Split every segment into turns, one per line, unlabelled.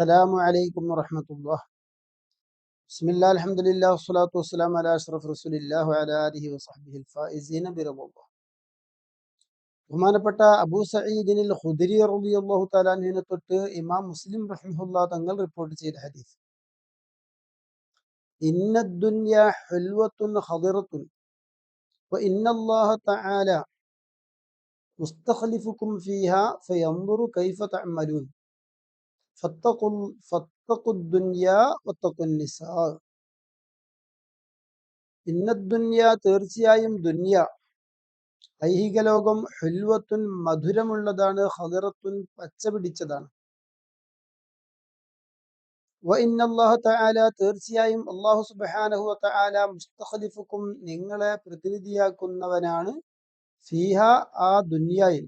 السلام عليكم ورحمة الله بسم الله الحمد لله والصلاة والسلام على أشرف رسول الله وعلى آله وصحبه الفائزين برضا الله ബഹുമാനപ്പെട്ട അബൂ സഈദിനിൽ ഖുദരി റളിയല്ലാഹു തആല അൻഹുവിനെ തൊട്ട് ഇമാം മുസ്ലിം റഹിമഹുല്ലാ തങ്ങൾ റിപ്പോർട്ട് ചെയ്ത ഹദീസ് ഇന്ന ദുനിയ ഹുൽവത്തുൻ ഖദിറത്തുൻ وإن الله تعالى مستخلفكم فيها فينظر كيف تعملون ഇന്നദ്ദുന്യ തീർച്ചയായും ദുന്യ. ഐഹിക ലോകം ഹുൽവത്തുൻ മധുരമുള്ളതാണ് ഹദറത്തുൻ പച്ച പിടിച്ചതാണ്. തീർച്ചയായും അള്ളാഹു സുബാനഹു തആല മുസ്തഖലിഫുക്കും നിങ്ങളെ പ്രതിനിധിയാക്കുന്നവനാണ് സീഹ ആ ദുന്യായിൽ.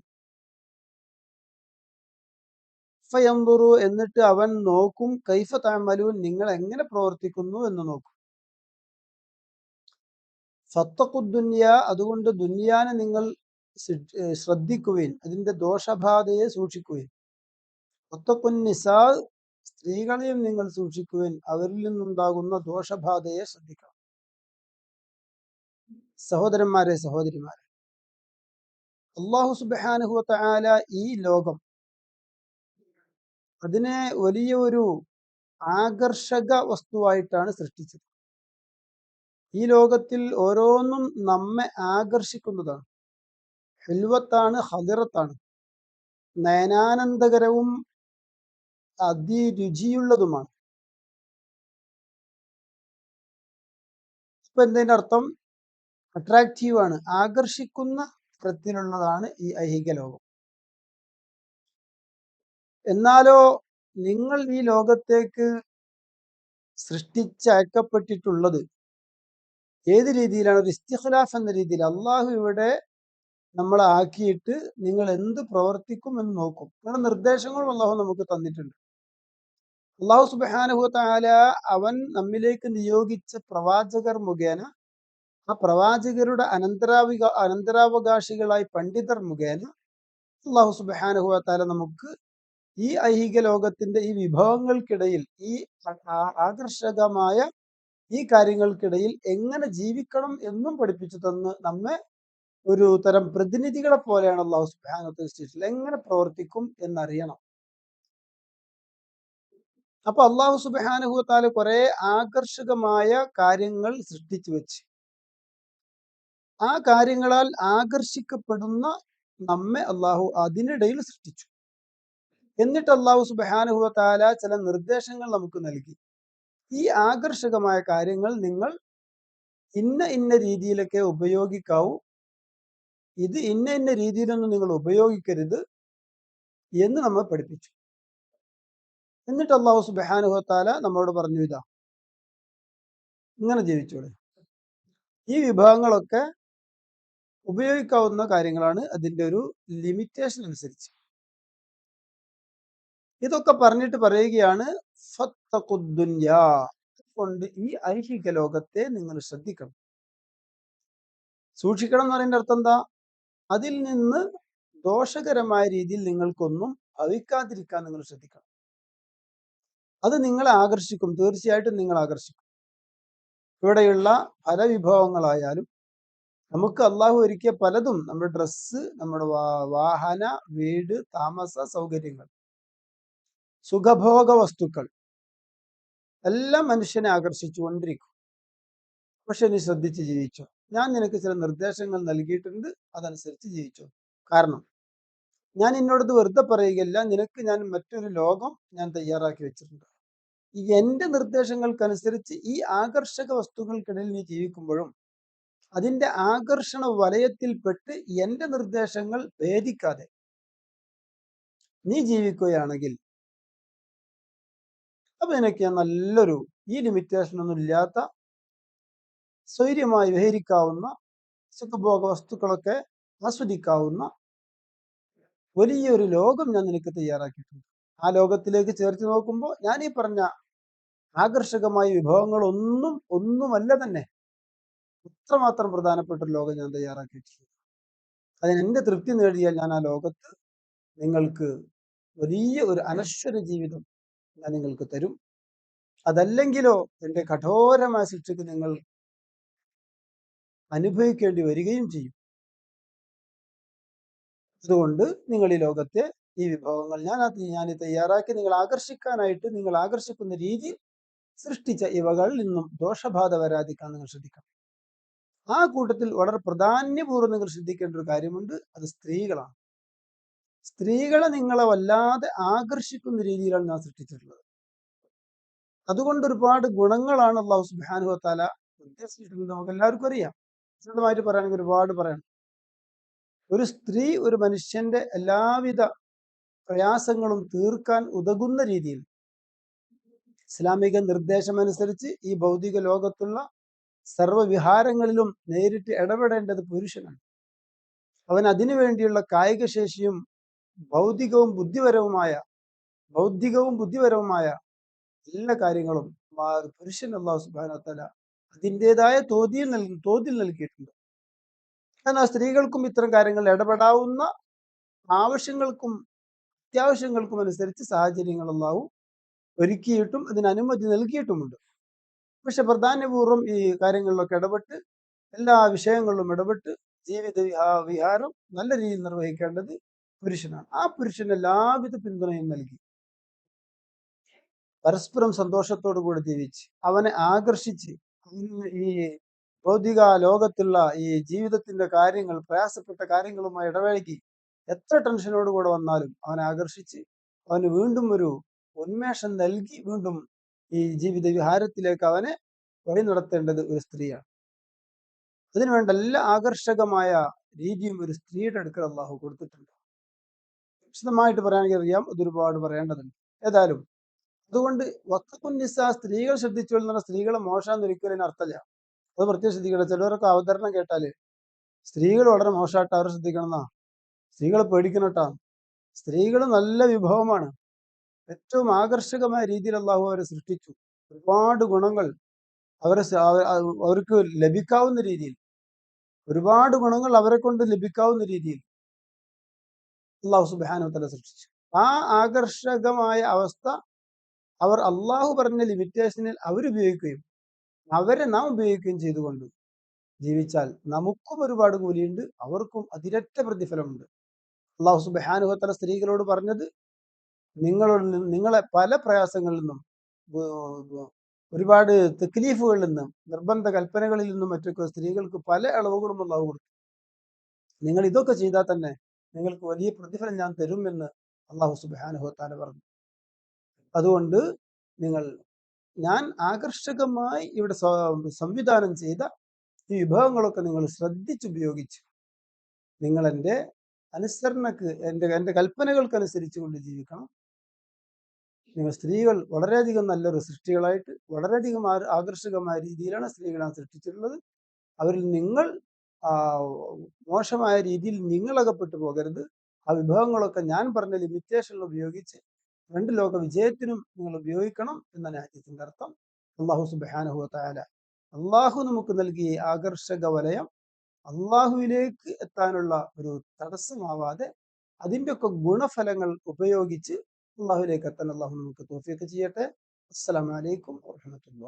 ഫയംദുറു എന്നിട്ട് അവൻ നോക്കും കൈഫ താമലൂൻ നിങ്ങൾ എങ്ങനെ പ്രവർത്തിക്കുന്നു എന്ന് നോക്കും. ഫത്തക്കുദ്ദുന്യ ദുനിയ അതുകൊണ്ട് ദുന്യാനെ നിങ്ങൾ ശ്രദ്ധിക്കുകയും അതിന്റെ ദോഷബാധയെ സൂക്ഷിക്കുവിൻ. ഫത്തഖുൻ സ്ത്രീകളെയും നിങ്ങൾ സൂക്ഷിക്കുവിൻ അവരിൽ നിന്നുണ്ടാകുന്ന ദോഷബാധയെ ശ്രദ്ധിക്കണം. സഹോദരന്മാരെ സഹോദരിമാരെ അള്ളാഹു സുബ്ഹാനഹു വ ഈ ലോകം അതിനെ വലിയ ഒരു ആകർഷക വസ്തുവായിട്ടാണ് സൃഷ്ടിച്ചത്. ഈ ലോകത്തിൽ ഓരോന്നും നമ്മെ ആകർഷിക്കുന്നതാണ്. ഹെൽവത്താണ് ഹദിറത്താണ് നയനാനന്ദകരവും അതിരുചിയുള്ളതുമാണ്. ഇപ്പൊ എന്തിന്റെ അർത്ഥം? അട്രാക്റ്റീവ് ആണ് ആകർഷിക്കുന്ന തരത്തിലുള്ളതാണ് ഈ ഐഹിക ലോകം. എന്നാലോ നിങ്ങൾ ഈ ലോകത്തേക്ക് സൃഷ്ടിച്ചയക്കപ്പെട്ടിട്ടുള്ളത്? ഏത് രീതിയിലാണ്? ഒരു ഇസ്തിഖ്ലാഫ് എന്ന രീതിയിൽ അള്ളാഹു ഇവിടെ നമ്മളെ ആക്കിയിട്ട് നിങ്ങൾ എന്ത് പ്രവർത്തിക്കും എന്ന് നോക്കും. നിങ്ങളുടെ നിർദ്ദേശങ്ങളും അള്ളാഹു നമുക്ക് തന്നിട്ടുണ്ട്. അള്ളാഹു സുബാനുഹു അവൻ നമ്മിലേക്ക് നിയോഗിച്ച പ്രവാചകർ മുഖേന ആ പ്രവാചകരുടെ അനന്തരാവിക അനന്തരാവകാശികളായി പണ്ഡിതർ മുഖേന അള്ളാഹു സുബാനുഹു നമുക്ക് ഈ ഐഹിക ലോകത്തിന്റെ ഈ വിഭവങ്ങൾക്കിടയിൽ ഈ ആകർഷകമായ ഈ കാര്യങ്ങൾക്കിടയിൽ എങ്ങനെ ജീവിക്കണം എന്നും പഠിപ്പിച്ചു തന്ന് നമ്മെ ഒരു തരം പ്രതിനിധികളെ പോലെയാണ് അള്ളാഹു സുബാനത്തെ എങ്ങനെ പ്രവർത്തിക്കും എന്നറിയണം. അപ്പൊ അള്ളാഹു സുബാനുഹുത്താൽ കുറെ ആകർഷകമായ കാര്യങ്ങൾ സൃഷ്ടിച്ചു വെച്ച്. ആ കാര്യങ്ങളാൽ ആകർഷിക്കപ്പെടുന്ന നമ്മെ അള്ളാഹു അതിനിടയിൽ സൃഷ്ടിച്ചു. എന്നിട്ട് അള്ളാഹു സുബാനുഭവത്താല ചില നിർദ്ദേശങ്ങൾ നമുക്ക് നൽകി. ഈ ആകർഷകമായ കാര്യങ്ങൾ നിങ്ങൾ ഇന്ന ഇന്ന രീതിയിലൊക്കെ ഉപയോഗിക്കാവൂ. ഇത് ഇന്ന ഇന്ന രീതിയിലൊന്നും നിങ്ങൾ ഉപയോഗിക്കരുത് എന്ന് നമ്മൾ പഠിപ്പിച്ചു. എന്നിട്ട് അള്ളാഹു സുബാനുഹത്താല നമ്മളോട് പറഞ്ഞു ഇതാ. ഇങ്ങനെ ജീവിച്ചോളെ. ഈ വിഭവങ്ങളൊക്കെ ഉപയോഗിക്കാവുന്ന കാര്യങ്ങളാണ് അതിന്റെ ഒരു ലിമിറ്റേഷൻ അനുസരിച്ച്. ഇതൊക്കെ പറഞ്ഞിട്ട് പറയുകയാണ്. കൊണ്ട് ഈ ഐഹിക ലോകത്തെ നിങ്ങൾ ശ്രദ്ധിക്കണം. സൂക്ഷിക്കണം എന്ന് പറയുന്ന അർത്ഥം എന്താ? അതിൽ നിന്ന് ദോഷകരമായ രീതിയിൽ നിങ്ങൾക്കൊന്നും ഭവിക്കാതിരിക്കാൻ നിങ്ങൾ ശ്രദ്ധിക്കണം. അത് നിങ്ങളെ ആകർഷിക്കും തീർച്ചയായിട്ടും നിങ്ങൾ ആകർഷിക്കും. ഇവിടെയുള്ള പല വിഭവങ്ങളായാലും നമുക്ക് അള്ളാഹു ഒരുക്കിയ പലതും നമ്മുടെ ഡ്രസ്സ് നമ്മുടെ വാഹന വീട് താമസ സൗകര്യങ്ങൾ സുഖഭോഗ വസ്തുക്കൾ. എല്ലാം മനുഷ്യനെ ആകർഷിച്ചു കൊണ്ടിരിക്കും. പക്ഷെ നീ ശ്രദ്ധിച്ച് ജീവിച്ചോ. ഞാൻ നിനക്ക് ചില നിർദ്ദേശങ്ങൾ നൽകിയിട്ടുണ്ട്. അതനുസരിച്ച് ജീവിച്ചോ. കാരണം ഞാൻ എന്നോടത് വെറുതെ പറയുകയില്ല. നിനക്ക് ഞാൻ മറ്റൊരു ലോകം ഞാൻ തയ്യാറാക്കി വെച്ചിട്ടുണ്ട്. ഈ എന്റെ നിർദ്ദേശങ്ങൾക്കനുസരിച്ച് ഈ ആകർഷക വസ്തുക്കൾക്കിടയിൽ നീ ജീവിക്കുമ്പോഴും അതിന്റെ ആകർഷണ വലയത്തിൽപ്പെട്ട് എന്റെ നിർദ്ദേശങ്ങൾ ഭേദിക്കാതെ നീ ജീവിക്കുകയാണെങ്കിൽ അപ്പൊ നിനക്ക് നല്ലൊരു ഈ ലിമിറ്റേഷൻ ഒന്നും ഇല്ലാത്ത സ്വൈര്യമായി വിഹരിക്കാവുന്ന സുഖഭോഗ വസ്തുക്കളൊക്കെ ആസ്വദിക്കാവുന്ന വലിയൊരു ലോകം ഞാൻ നിനക്ക് തയ്യാറാക്കിയിട്ടുണ്ട്. ആ ലോകത്തിലേക്ക് ചേർത്ത് നോക്കുമ്പോൾ ഞാൻ ഈ പറഞ്ഞ ആകർഷകമായ വിഭവങ്ങളൊന്നും ഒന്നുമല്ല തന്നെ. ഇത്രമാത്രം പ്രധാനപ്പെട്ട ഒരു ലോകം ഞാൻ തയ്യാറാക്കിയിട്ടുണ്ട്. അതിന് തൃപ്തി നേടിയാൽ ഞാൻ ആ ലോകത്ത് നിങ്ങൾക്ക് വലിയ ഒരു അനശ്വര ജീവിതം ഞാൻ നിങ്ങൾക്ക് തരും. അതല്ലെങ്കിലോ എന്റെ കഠോരമായ ശിക്ഷയ്ക്ക് നിങ്ങൾ അനുഭവിക്കേണ്ടി വരികയും ചെയ്യും. അതുകൊണ്ട് നിങ്ങൾ ഈ ലോകത്തെ ഈ വിഭവങ്ങൾ ഞാൻ ഞാൻ തയ്യാറാക്കി നിങ്ങൾ ആകർഷിക്കാനായിട്ട് നിങ്ങൾ ആകർഷിക്കുന്ന രീതി സൃഷ്ടിച്ച ഇവകളിൽ നിന്നും ദോഷബാധ വരാതിരിക്കാൻ നിങ്ങൾ ശ്രദ്ധിക്കണം. ആ കൂട്ടത്തിൽ വളരെ പ്രധാന്യപൂർവം നിങ്ങൾ ശ്രദ്ധിക്കേണ്ട ഒരു കാര്യമുണ്ട്. അത് സ്ത്രീകളാണ്. സ്ത്രീകളെ നിങ്ങളെ വല്ലാതെ ആകർഷിക്കുന്ന രീതിയിലാണ് ഞാൻ സൃഷ്ടിച്ചിട്ടുള്ളത്. അതുകൊണ്ട് ഒരുപാട് ഗുണങ്ങളാണ് അള്ളാഹു സുബാനു താല ഉദ്ദേശിച്ചിട്ടുള്ളത്. നമുക്ക് എല്ലാവർക്കും അറിയാം. വിശദമായിട്ട് പറയുകയാണെങ്കിൽ ഒരുപാട് പറയണം ഒരു സ്ത്രീ ഒരു മനുഷ്യന്റെ എല്ലാവിധ പ്രയാസങ്ങളും തീർക്കാൻ ഉതകുന്ന രീതിയിൽ ഇസ്ലാമിക നിർദ്ദേശമനുസരിച്ച് ഈ ഭൗതിക ലോകത്തുള്ള സർവവിഹാരങ്ങളിലും നേരിട്ട് ഇടപെടേണ്ടത് പുരുഷനാണ്. അവൻ അതിനു വേണ്ടിയുള്ള കായിക ശേഷിയും ഭൗതികവും ബുദ്ധിപരവുമായ ബൗദ്ധികവും ബുദ്ധിപരവുമായ എല്ലാ കാര്യങ്ങളും പുരുഷൻ അള്ളാഹു സുബാനത്തല അതിന്റെതായ തോതിൽ നൽകി തോതിൽ നൽകിയിട്ടുണ്ട്. എന്നാൽ സ്ത്രീകൾക്കും ഇത്തരം കാര്യങ്ങൾ ഇടപെടാവുന്ന ആവശ്യങ്ങൾക്കും അത്യാവശ്യങ്ങൾക്കും അനുസരിച്ച് സാഹചര്യങ്ങൾ അള്ളാഹു ഒരുക്കിയിട്ടും അതിന് അനുമതി നൽകിയിട്ടുമുണ്ട്. പക്ഷെ പ്രധാനപൂർവം ഈ കാര്യങ്ങളിലൊക്കെ ഇടപെട്ട് എല്ലാ വിഷയങ്ങളിലും ഇടപെട്ട് ജീവിത വിഹാരം നല്ല രീതിയിൽ നിർവഹിക്കേണ്ടത് പുരുഷനാണ്. ആ പുരുഷന് എല്ലാവിധ പിന്തുണയും നൽകി. പരസ്പരം സന്തോഷത്തോടു കൂടി ജീവിച്ച് അവനെ ആകർഷിച്ച് ഈ ഭൗതിക ലോകത്തുള്ള ഈ ജീവിതത്തിന്റെ കാര്യങ്ങൾ പ്രയാസപ്പെട്ട കാര്യങ്ങളുമായി ഇടപഴകി എത്ര ടെൻഷനോടുകൂടെ വന്നാലും അവനെ ആകർഷിച്ച് അവന് വീണ്ടും ഒരു ഉന്മേഷം നൽകി വീണ്ടും ഈ ജീവിത വിഹാരത്തിലേക്ക് അവനെ വഴി നടത്തേണ്ടത് ഒരു സ്ത്രീയാണ്. അതിനുവേണ്ട എല്ലാ ആകർഷകമായ രീതിയും ഒരു സ്ത്രീയുടെ അടുക്കൽ അള്ളാഹു കൊടുത്തിട്ടുണ്ട്. വിശദമായിട്ട് പറയാനെങ്കിൽ അറിയാം. അതൊരുപാട് പറയേണ്ടതുണ്ട്. ഏതായാലും അതുകൊണ്ട് വക്കക്കുന്നിസ സ്ത്രീകൾ എന്നുള്ള സ്ത്രീകളെ മോശം ഒരിക്കലും അർത്ഥമില്ല. അത് പ്രത്യേകം ശ്രദ്ധിക്കണം ചിലവരൊക്കെ അവതരണം കേട്ടാൽ സ്ത്രീകൾ വളരെ മോശമായിട്ട് അവരെ ശ്രദ്ധിക്കണം എന്നാ സ്ത്രീകളെ പേടിക്കണട്ടാ. സ്ത്രീകൾ നല്ല വിഭവമാണ്. ഏറ്റവും ആകർഷകമായ രീതിയിൽ അള്ളാഹു അവരെ സൃഷ്ടിച്ചു. ഒരുപാട് ഗുണങ്ങൾ അവരെ അവർക്ക് ലഭിക്കാവുന്ന രീതിയിൽ. ഒരുപാട് ഗുണങ്ങൾ അവരെ കൊണ്ട് ലഭിക്കാവുന്ന രീതിയിൽ. അള്ളാഹു സുബാനുത്തല സൃഷ്ടിച്ചു. ആ ആകർഷകമായ അവസ്ഥ അവർ അള്ളാഹു പറഞ്ഞ ലിമിറ്റേഷനിൽ അവരുപയോഗിക്കുകയും അവരെ നാം ഉപയോഗിക്കുകയും ചെയ്തുകൊണ്ട് ജീവിച്ചാൽ നമുക്കും ഒരുപാട് കൂലിയുണ്ട് അവർക്കും അതിരറ്റ പ്രതിഫലമുണ്ട്. അള്ളാഹു സുബാനുഹത്തല സ്ത്രീകളോട് പറഞ്ഞത് നിങ്ങളോട് നിങ്ങളെ പല പ്രയാസങ്ങളിൽ നിന്നും ഒരുപാട് തെക്ലീഫുകളിൽ നിന്നും നിർബന്ധ കൽപ്പനകളിൽ നിന്നും മറ്റൊക്കെ സ്ത്രീകൾക്ക് പല അളവുകളും അള്ളാഹു കൊടുത്തു. നിങ്ങൾ ഇതൊക്കെ ചെയ്താൽ തന്നെ നിങ്ങൾക്ക് വലിയ പ്രതിഫലം ഞാൻ തരുമെന്ന് അള്ളാഹു സുബാനുഹത്താല പറഞ്ഞു. അതുകൊണ്ട് നിങ്ങൾ ഞാൻ ആകർഷകമായി ഇവിടെ സംവിധാനം ചെയ്ത ഈ വിഭവങ്ങളൊക്കെ നിങ്ങൾ ശ്രദ്ധിച്ചുപയോഗിച്ച് നിങ്ങൾ എന്റെ അനുസരണക്ക് എന്റെ എന്റെ കൽപ്പനകൾക്കനുസരിച്ച് കൊണ്ട് ജീവിക്കണം. നിങ്ങൾ സ്ത്രീകൾ വളരെയധികം നല്ലൊരു സൃഷ്ടികളായിട്ട് വളരെയധികം ആകർഷകമായ രീതിയിലാണ് സ്ത്രീകളെ സൃഷ്ടിച്ചിട്ടുള്ളത്. അവരിൽ നിങ്ങൾ മോശമായ രീതിയിൽ നിങ്ങളകപ്പെട്ടു പോകരുത്. ആ വിഭവങ്ങളൊക്കെ ഞാൻ പറഞ്ഞ ലിമിറ്റേഷനിൽ ഉപയോഗിച്ച് രണ്ട് ലോക വിജയത്തിനും നിങ്ങൾ ഉപയോഗിക്കണം എന്നാണ് ആദ്യത്തിന്റെ അർത്ഥം. അള്ളാഹു സുബാനഹു താല അള്ളാഹു നമുക്ക് നൽകിയ ആകർഷക വലയം അള്ളാഹുവിലേക്ക് എത്താനുള്ള ഒരു തടസ്സമാവാതെ അതിന്റെ ഒക്കെ ഗുണഫലങ്ങൾ ഉപയോഗിച്ച് അള്ളാഹുലേക്ക് എത്താൻ അള്ളാഹു നമുക്ക് തോഫിയൊക്കെ ചെയ്യട്ടെ. അസ്സലാമലൈക്കും വാഹമത്തുള്ള